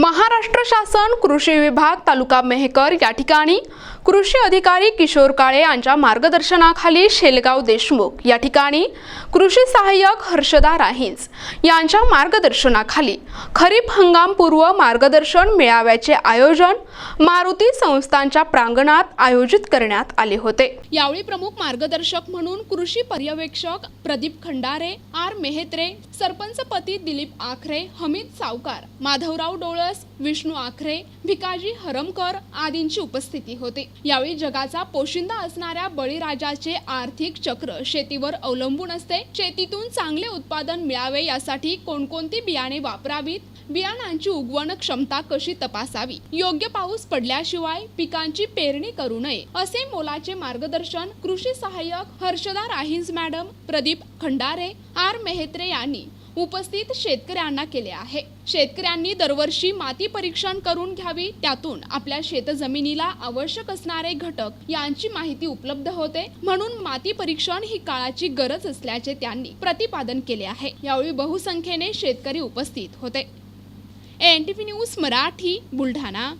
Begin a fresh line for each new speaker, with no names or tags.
महाराष्ट्र शासन कृषी विभाग तालुका मेहकर या ठिकाणी कृषी अधिकारी किशोर काळे यांच्या मार्गदर्शनाखाली शेलगाव देशमुख. या ठिकाणी कृषी सहाय्यक हर्षदा राहींस यांच्या मार्गदर्शनाखाली खरीप हंगामपूर्व मार्गदर्शन मेळाव्याचे आयोजन मारुती संस्थांच्या प्रांगणात आयोजित करण्यात आले होते. यावेळी प्रमुख मार्गदर्शक म्हणून कृषी पर्यवेक्षक प्रदीप खंडारे आर मेहत्रे सरपंचपती दिलीप आखरे हमीद सावकार माधवराव डोळस विष्णू आखरे भिकाजी हरमकर आदींची उपस्थिती होती. यावेळी जगाचा पोशिंदा असणाऱ्या बळीराजाचे आर्थिक चक्र शेतीवर अवलंबून असते. शेतीतून चांगले उत्पादन मिळावे यासाठी कोणकोणती बियाणे वापरावीत? बियाणांची उगवण क्षमता कशी तपासावी? योग्य पाऊस पडल्याशिवाय पिकांची पेरणी करू नये असे मोलाचे मार्गदर्शन कृषी सहाय्यक हर्षदा राहींस मॅडम प्रदीप खंडारे आर मेहत्रे यांनी उपस्थित शेतकऱ्यांना केले आहे. शेतकऱ्यांनी दरवर्षी माती परीक्षण करून घ्यावी. त्यातून आपल्या शेतजमिनीला आवश्यक असणारे घटक यांची माहिती उपलब्ध होते. म्हणून माती परीक्षण ही काळाची गरज असल्याचे त्यांनी प्रतिपादन केले आहे. यावेळी बहुसंख्येने शेतकरी उपस्थित होते. N T V news Marathi Buldhana.